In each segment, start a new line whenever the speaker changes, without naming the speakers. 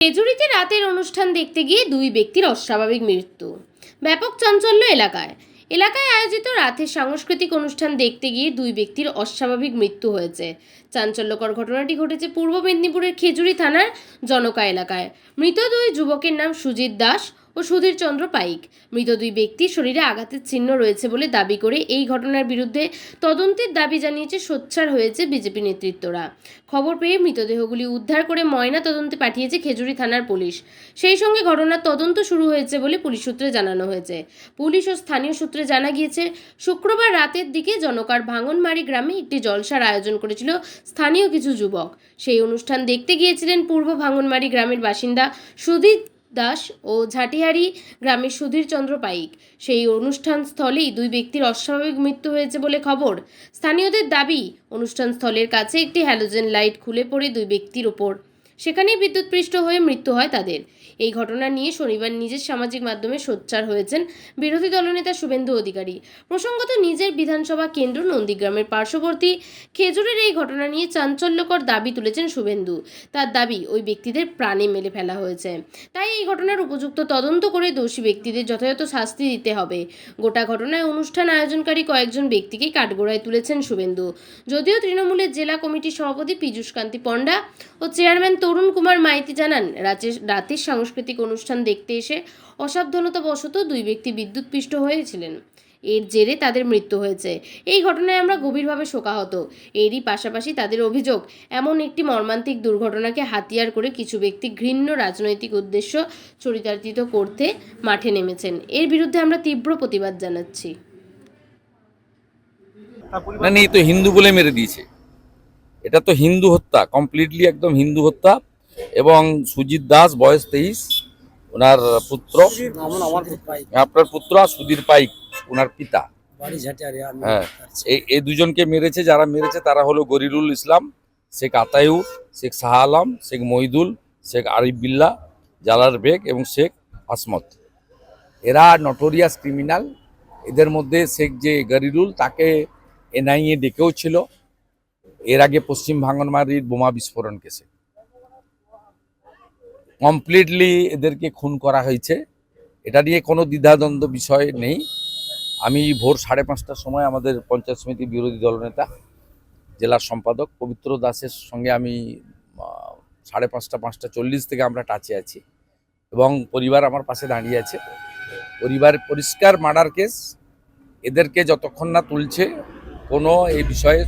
খেজুরিতে রাতের অনুষ্ঠান দেখতে গিয়ে দুই ব্যক্তির অস্বাভাবিক মৃত্যু। ব্যাপক চাঞ্চল্য এলাকায়। এলাকায় আয়োজিত রাতের সাংস্কৃতিক অনুষ্ঠান দেখতে গিয়ে দুই ব্যক্তির অস্বাভাবিক মৃত্যু হয়েছে। চাঞ্চল্যকর ঘটনাটি ঘটেছে পূর্ব মেদিনীপুরের খেজুরি থানার জনকা এলাকায়। মৃত দুই যুবকের নাম সুজিত দাস ও সুধীর চন্দ্র পাইক। মৃত দুই ব্যক্তির শরীরে আঘাতের চিহ্ন রয়েছে বলে দাবি করে এই ঘটনার বিরুদ্ধে তদন্তের দাবি জানিয়েছে সোচ্চার হয়েছে বিজেপি নেতৃত্বরা। খবর পেয়ে মৃতদেহগুলি উদ্ধার করে ময়না তদন্তে পাঠিয়েছে খেজুরি থানার পুলিশ। সেই সঙ্গে ঘটনার তদন্ত শুরু হয়েছে বলে পুলিশ সূত্রে জানানো হয়েছে। পুলিশ ও স্থানীয় সূত্রে জানা গিয়েছে, শুক্রবার রাতের দিকে জনকার ভাঙনমারি গ্রামে একটি জলসার আয়োজন করেছিল স্থানীয় কিছু যুবক। সেই অনুষ্ঠান দেখতে গিয়েছিলেন পূর্ব ভাঙনমারি গ্রামের বাসিন্দা সুদীপ দাস ও ঝাটিহারি গ্রামের সুধীর চন্দ্র পাইক। সেই অনুষ্ঠান স্থলেই দুই ব্যক্তির অস্বাভাবিক মৃত্যু হয়েছে বলে খবর। স্থানীয়দের দাবি, অনুষ্ঠান স্থলের কাছে একটি হ্যালোজেন লাইট খুলে পড়ে দুই ব্যক্তির ওপর। সেখানেই বিদ্যুৎপৃষ্ট হয়ে মৃত্যু হয় তাদের। এই ঘটনা নিয়ে শনিবার নিজের সামাজিক মাধ্যমে সোচ্চার হয়েছেন বিরোধী দলনেতা শুভেন্দু অধিকারী। প্রসঙ্গত নিজের বিধানসভা কেন্দ্র নন্দীগ্রামের পার্শ্ববর্তী খেজুরের এই ঘটনা নিয়ে চাঞ্চল্যকর দাবি তুলেছেন শুভেন্দু। তার দাবি, ওই ব্যক্তিদের প্রাণে মেলে ফেলা হয়েছে। তাই এই ঘটনার উপযুক্ত তদন্ত করে দোষী ব্যক্তিদের যথাযথ শাস্তি দিতে হবে। গোটা ঘটনায় অনুষ্ঠান আয়োজনকারী কয়েকজন ব্যক্তিকে কাঠগোড়ায় তুলেছেন শুভেন্দু। যদিও তৃণমূলের জেলা কমিটির সভাপতি পীযূষ কান্তি পণ্ডা ও চেয়ারম্যান তরুণ কুমার মাইতি জানান রাতের রাতের সাংস্কৃতিক অনুষ্ঠান দেখতে এসে অসাবধানতাবশত দুই ব্যক্তি বিদ্যুৎপৃষ্ট হয়েছিলেন। এর জেরে তাদের মৃত্যু হয়েছে। এই ঘটনায় আমরা গভীরভাবে শোকাহত। এরই পাশাপাশি তাদের অভিযোগ, এমন একটি মর্মান্তিক দুর্ঘটনাকে হাতিয়ার করে কিছু ব্যক্তি ঘৃণ্য রাজনৈতিক উদ্দেশ্য চরিতার্থিত করতে মাঠে নেমেছেন। এর বিরুদ্ধে আমরা তীব্র প্রতিবাদ জানাচ্ছি।
না নেই তো হিন্দু বলে মেরে দিয়েছে। এটা তো হিন্দু হত্যা কমপ্লিটলি একদম হিন্দু হত্যা। এবং সুজিত দাস বয়স তেইশ ওনার পুত্র। আপনার পুত্র আর সুধীর পাইক ওনার পিতা। হ্যাঁ। এই এই দুজনকে মেরেছে যারা মেরেছে তারা হলো গরিরুল ইসলাম শেখ আতায়ু শেখ শাহ আলম শেখ মহিদুল শেখ আরিফ বিল্লা জালার বেগ এবং শেখ আসমত। এরা নটোরিয়াস ক্রিমিনাল এদের মধ্যে শেখ যে গরিরুল তাকে এনআইএ ডেকেও ছিল। এর আগে পশ্চিম ভাঙনমারির বোমা বিস্ফোরণ কেসে। কমপ্লিটলি এদেরকে খুন করা হয়েছে। এটা নিয়ে কোনো দ্বিধাদ্বন্দ্ব বিষয় নেই। আমি ভোর সাড়ে পাঁচটার সময় আমাদের পঞ্চায়েত সমিতি বিরোধী দলনেতা জেলার সম্পাদক পবিত্র দাসের সঙ্গে আমি সাড়ে পাঁচটা পাঁচটা চল্লিশ থেকে আমরা টাচে আছি এবং পরিবার আমার পাশে দাঁড়িয়ে আছে। পরিবার পরিষ্কার মার্ডার কেস। এদেরকে যতক্ষণ না তুলছে, কোনো এই বিষয়ে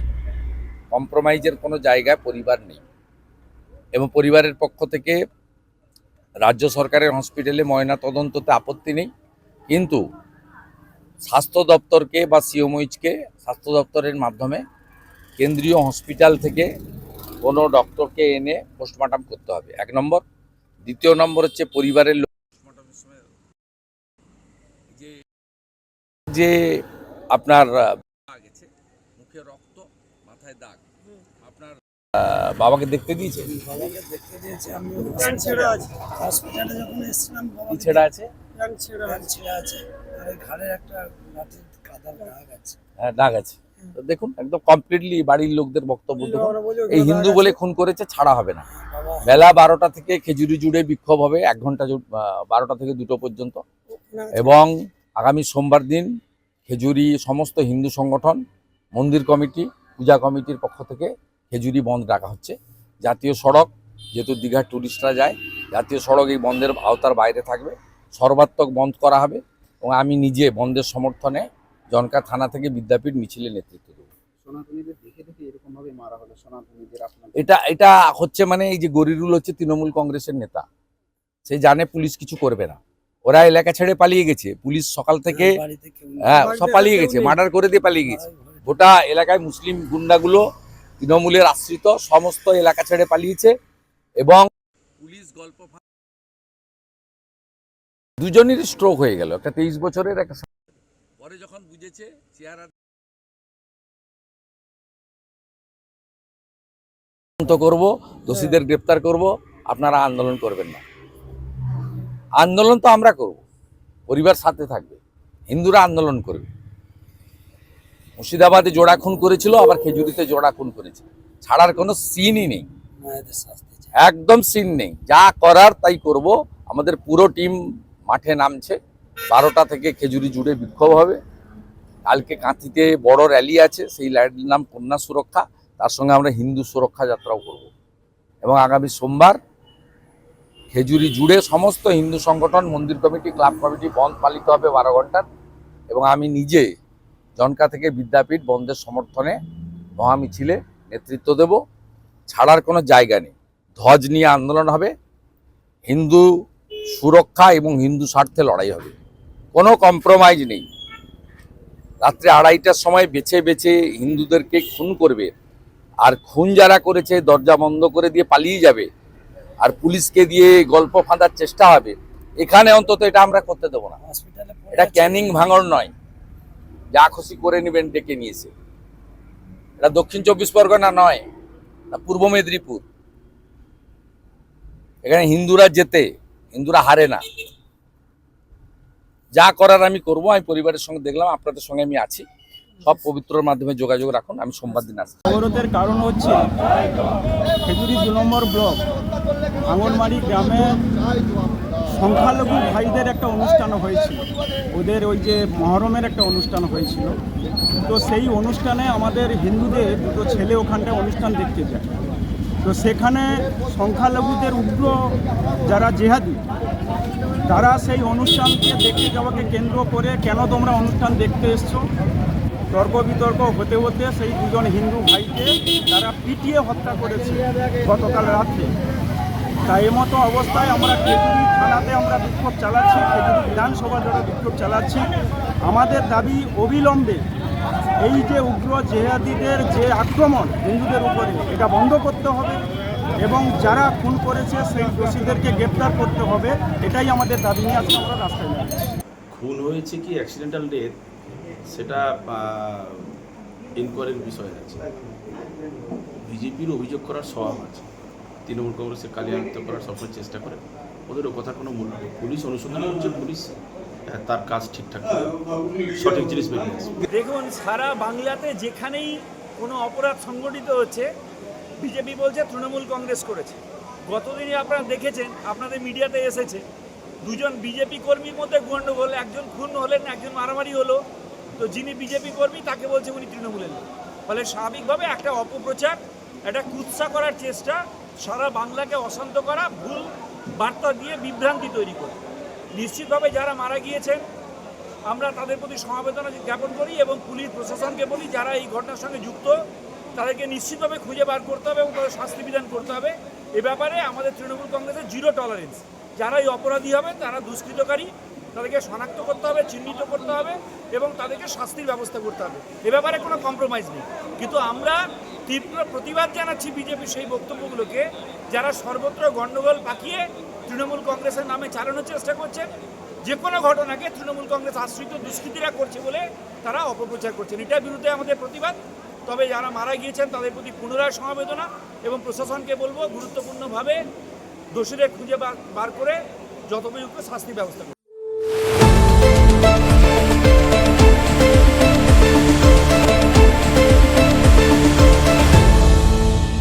কম্প্রোমাইজের কোনো জায়গায় পরিবার নেই। এবং পরিবারের পক্ষ থেকে রাজ্য সরকারের হসপিটালে ময়না তদন্ততে আপত্তি নেই। কিন্তু স্বাস্থ্য দপ্তরকে বা সিওমইচকে, স্বাস্থ্য দপ্তরের মাধ্যমে কেন্দ্রীয় হসপিটাল থেকে কোনো ডক্টরকে এনে পোস্টমর্টম করতে হবে। এক নম্বর। দ্বিতীয় নম্বর হচ্ছে পরিবারের লোক যে- আপনার আহ, দাগ আছে মুখে রক্ত মাথায় দাগ আপনার আহ, বাবাকে দেখতে দিয়েছে?
বাবাকে দেখতে দিয়েছে আমি হসপিটালে হসপিটালে যখন এসেছিলাম
কি ছেড়া আছে?
প্যান্ট ছেঁড়া ছেঁড়া আছে আর এই একটা লাঠির কাদার দাগ আছে।
হ্যাঁ দাগ আছে। দেখুন একদম কমপ্লিটলি বাড়ির লোকদের বক্তব্য দেখুন। এই হিন্দু বলে খুন করেছে ছাড়া হবে না। বেলা বারোটা থেকে খেজুরি জুড়ে বিক্ষোভ হবে এক ঘণ্টা বারোটা থেকে দুটো পর্যন্ত। এবং আগামী সোমবার দিন খেজুরি সমস্ত হিন্দু সংগঠন মন্দির কমিটি পূজা কমিটির পক্ষ থেকে খেজুরি বন্ধ রাখা হচ্ছে। জাতীয় সড়ক যেহেতু দীঘার ট্যুরিস্টরা যায় জাতীয় সড়ক এই বন্ধের আওতার বাইরে থাকবে। সর্বাত্মক বন্ধ করা হবে এবং আমি নিজে বন্ধের সমর্থনে জনকা থানা থেকে বিদ্যাপীঠ মিছিলে নেতৃত্ব দেব। এটা এটা হচ্ছে মানে এই যে গরিরুল হচ্ছে তৃণমূল কংগ্রেসের নেতা। সে জানে পুলিশ কিছু করবে না। ওরা এলাকা ছেড়ে পালিয়ে গেছে। পুলিশ সকাল থেকে। হ্যাঁ সব পালিয়ে গেছে। মার্ডার করে দিয়ে পালিয়ে গেছে। গোটা এলাকায় মুসলিম গুন্ডাগুলো তৃণমূলের আশ্রিত সমস্ত এলাকা ছেড়ে পালিয়েছে এবং পুলিশ গল্প দুজনেরই স্ট্রোক হয়ে গেল। একটা তেইশ বছরের একটা পরে যখন বুঝেছে চেহারা করব দোষীদের গ্রেপ্তার করব আপনারা আন্দোলন করবেন না। আন্দোলন তো আমরা করব পরিবার সাথে থাকবে হিন্দুরা আন্দোলন করবে। মুর্শিদাবাদে জোড়া খুন করেছিল, আবার খেজুরিতে জোড়া খুন করেছে। ছাড়ার কোনো সিনই নেই। একদম সিন নেই। যা করার তাই করব। আমাদের পুরো টিম মাঠে নামছে। বারোটা থেকে খেজুরি জুড়ে বিক্ষোভ হবে। কালকে কাঁথিতে বড় র্যালি আছে, সেই র্যালির নাম কন্যা সুরক্ষা। তার সঙ্গে আমরা হিন্দু সুরক্ষা যাত্রাও করব। এবং আগামী সোমবার খেজুরি জুড়ে সমস্ত হিন্দু সংগঠন, মন্দির কমিটি, ক্লাব কমিটি বন্ধ, পালিত হবে বারো ঘণ্টার। এবং আমি নিজে জনকা থেকে বিদ্যাপীঠ বন্ধের সমর্থনে মহামিছিলে নেতৃত্ব দেব। ছাড়ার কোনো জায়গা নেই। ধ্বজ নিয়ে আন্দোলন হবে। হিন্দু সুরক্ষা এবং হিন্দু স্বার্থে লড়াই হবে। কোনো কম্প্রোমাইজ নেই। রাত্রে আড়াইটার সময় বেছে বেছে হিন্দুদেরকে খুন করবে। আর খুন যারা করেছে দরজা বন্ধ করে দিয়ে পালিয়ে যাবে। আর পুলিশকে দিয়ে গল্প ফাঁদার চেষ্টা হবে। এখানে অন্তত এটা আমরা করতে দেবো না। এটা ক্যানিং ভাঙড় নয়। যা খুশি করে নেবেন, ডেকে নিয়েছে। এটা দক্ষিণ চব্বিশ পরগনা নয় পূর্ব মেদিনীপুর। এখানে হিন্দুরা যেতে, হিন্দুরা হারে না। যা করার আমি করব, আমি পরিবারের সঙ্গে দেখলাম, আপনাদের সঙ্গে আমি আছি। সব পবিত্রর মাধ্যমে যোগাযোগ রাখুন, আমি সোমবার দিন আসছি।
অবরোধের কারণ হচ্ছে খেজুরি দু নম্বর ব্লক আঙনবাড়ি গ্রামে সংখ্যালঘু ভাইদের একটা অনুষ্ঠান হয়েছিল। ওদের ওই যে মহরমের একটা অনুষ্ঠান হয়েছিল। তো সেই অনুষ্ঠানে আমাদের হিন্দুদের দুটো ছেলে ওখানটায় অনুষ্ঠান দেখতে যায়। তো সেখানে সংখ্যালঘুদের উগ্র যারা জেহাদি, তারা সেই অনুষ্ঠানকে দেখতে যাওয়াকে কেন্দ্র করে কেন তোমরা অনুষ্ঠান দেখতে এসছো? তর্ক বিতর্ক হতে হতে সেই দুজন হিন্দু ভাইকে তারা পিটিয়ে হত্যা করেছে গতকাল রাত্রে তাই মতো অবস্থায় আমরা খেজুরি থানাতে আমরা বিক্ষোভ চালাচ্ছি খেজুরি বিধানসভা দ্বারা বিক্ষোভ চালাচ্ছি। আমাদের দাবি অবিলম্বে এই যে উগ্র জেহাদিদের যে আক্রমণ হিন্দুদের উপরে, এটা বন্ধ করতে হবে এবং যারা খুন করেছে সেই দোষীদেরকে গ্রেপ্তার করতে হবে, এটাই আমাদের দাবি নিয়ে আজকে আমরা রাস্তায় নামছি।
খুন হয়েছে কি অ্যাক্সিডেন্টাল ডেথ সেটা ইনকোয়ারির বিষয় আছে। বিজেপির অভিযোগ করার স্বভাব আছে। তৃণমূল কংগ্রেসের কালিয়ামিত করার সবসময় চেষ্টা করে ওদের কথার কোনো মূল্য নেই। পুলিশ অনুসন্ধান করছে, পুলিশ তার কাজ ঠিকঠাক সঠিক জিনিস
দেখুন, সারা বাংলাতে যেখানেই কোনো অপরাধ সংগঠিত হচ্ছে, বিজেপি বলছে তৃণমূল কংগ্রেস করেছে। গতদিনই আপনারা দেখেছেন, আপনাদের মিডিয়াতে এসেছে, দুজন বিজেপি কর্মীর মধ্যে গণ্ডগোল, একজন খুন হলেন, একজন মারামারি হলো। তো যিনি বিজেপি কর্মী, তাকে বলছে উনি তৃণমূলের ফলে স্বাভাবিকভাবে একটা অপপ্রচার, একটা কুৎসা করার চেষ্টা সারা বাংলাকে অশান্ত করা ভুল বার্তা দিয়ে বিভ্রান্তি তৈরি করে। নিশ্চিতভাবে যারা মারা গিয়েছেন, আমরা তাদের প্রতি সমবেদনা জ্ঞাপন করি এবং পুলিশ প্রশাসনকে বলি, যারা এই ঘটনার সঙ্গে যুক্ত, তাদেরকে নিশ্চিতভাবে খুঁজে বার করতে হবে এবং তাদের শাস্তি বিধান করতে হবে। এ ব্যাপারে আমাদের তৃণমূল কংগ্রেসের জিরো টলারেন্স। যারা এই অপরাধী হবে, তারা দুষ্কৃতকারী, তাদেরকে শনাক্ত করতে হবে, চিহ্নিত করতে হবে এবং তাদেরকে শাস্তির ব্যবস্থা করতে হবে। এ ব্যাপারে কোনো কম্প্রোমাইজ নেই। কিন্তু আমরা তীব্র প্রতিবাদ জানাচ্ছি বিজেপির সেই বক্তব্যগুলোকে, যারা সর্বত্র গণ্ডগোল পাকিয়ে তৃণমূল কংগ্রেসের নামে চালানোর চেষ্টা করছেন যে কোনো ঘটনাকে তৃণমূল কংগ্রেস আশ্রিত দুষ্কৃতীরা করছে বলে তারা অপপ্রচার করছেন। এটার বিরুদ্ধে আমাদের প্রতিবাদ। তবে যারা মারা গিয়েছেন, তাদের প্রতি পুনরায় সমবেদনা এবং প্রশাসনকে বলব, গুরুত্বপূর্ণভাবে দোষীদের খুঁজে বার- করে যথোপযুক্ত শাস্তি ব্যবস্থা